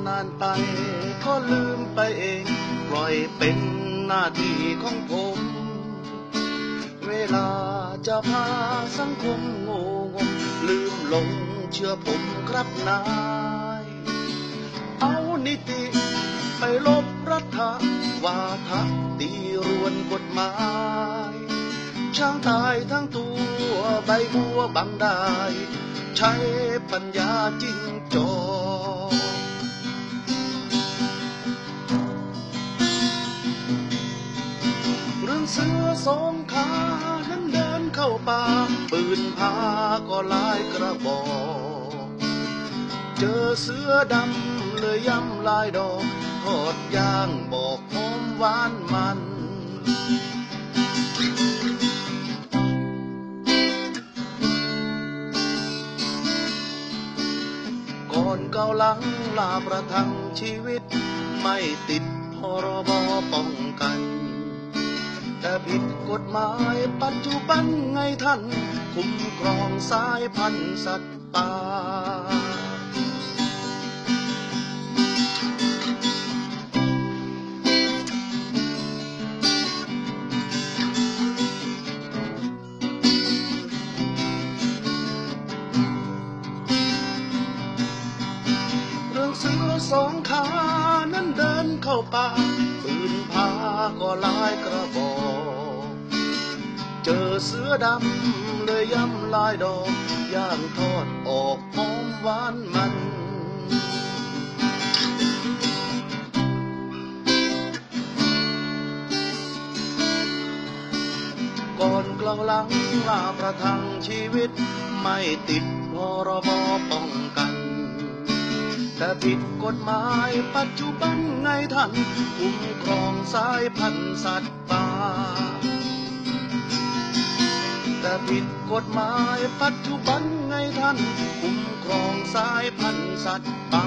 านานไปก็ลืมไปเอง ปล่อยเป็นหน้าที่ของผม เวลาจะพาสังคมโง่งมลืมลงเชื่อผมครับนาย เอานิติไปลบรัฐวาทะตีรวนกฎหมายช้างตายทั้งตัวใบบัวบังได้ ใช้ปัญญาจริงจอก สองขานั้นเดินเข้าป่า ปืนพาก็ลายกระบอก เจอเสือดำเลยย้ำลายดอกทอดย่างบอกหอมหวานมันก่อนเกาหลังลาประทังชีวิต ไม่ติดพรบป้องกัน แต่ผิดกฎหมายปัจจุบันไงท่าน คุ้มครองสายพันธุ์สัตว์ป่า นั้นเดินเข้าป่าปืนพาก็หลายกระบอก เจอเสือดำเลยย้ำลายดอกย่างทอดออกหอมหวานมันก่อนกลางหลังลาประทังชีวิต ไม่ติดพรบป้องกัน แต่ผิดกฎหมายปัจจุบันไงท่านคุ้มครองสายพันธุ์สัตว์ป่า แต่ผิดกฎหมายปัจจุบันไงท่านคุ้มครองสายพันธุ์สัตว์ป่า